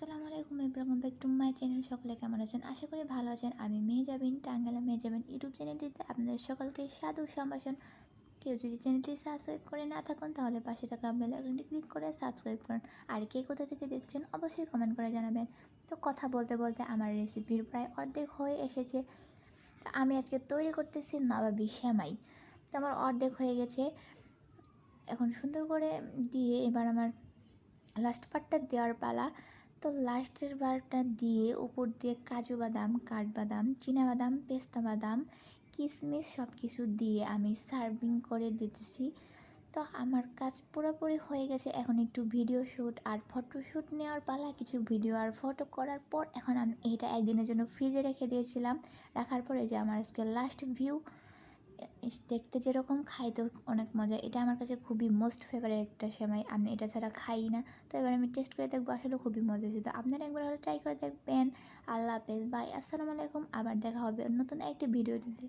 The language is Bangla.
আসসালামু আলাইকুম Ibrahim back to my channel. সকলে কেমন আছেন? আশা করি ভালো আছেন। আমি মেয়ে মেহজাবিন টাঙ্গালা মেয়ে মেহজাবিন ইউটিউব চ্যানেলটিতে আপনাদের সকলকে সাধু সম্ভাষণ। কেউ যদি চ্যানেলটি সাবস্ক্রাইব করে না থাকুন, তাহলে পাশে থাকা বেল আইকনটি ক্লিক করে সাবস্ক্রাইব করুন। আর কে কোথা থেকে দেখছেন, অবশ্যই কমেন্ট করে জানাবেন। তো কথা বলতে বলতে আমার রেসিপির প্রায় অর্ধেক হয়ে এসেছে। তো আমি আজকে তৈরি করতেছি নবাবি শ্যামাই তো আমার অর্ধেক হয়ে গেছে। এখন সুন্দর করে দিয়ে এবার আমার লাস্ট পার্টটা দেওয়ার পালা। তো লাস্টের বারটা দিয়ে উপর দিয়ে কাজু বাদাম, কাঠবাদাম বাদাম পেস্তা বাদাম কিশমিশ সব কিছু দিয়ে আমি সার্ভিং করে দিতেছি। তো আমার কাজ পুরোপুরি হয়ে গেছে। এখন একটু ভিডিও শ্যুট আর ফটোশ্যুট নেওয়ার পালা, কিছু ভিডিও আর ফটো করার পর এখন আমি এটা একদিনের জন্য ফ্রিজে রেখে দিয়েছিলাম। রাখার পরে যে আমার আজকে লাস্ট ভিউ দেখতে যেরকম খাই তো অনেক মজা। এটা আমার কাছে খুবই মোস্ট ফেভারিট একটা সেমাই আমি এটা ছাড়া খাই না। তো এবার আমি টেস্ট করে দেখব, আসলে খুবই মজা ছিল তো আপনারা একবার হলে ট্রাই করে দেখবেন। আল্লাহ হাফেজ। বাই আসসালামু আলাইকুম। আবার দেখা হবে নতুন একটি ভিডিও দিতে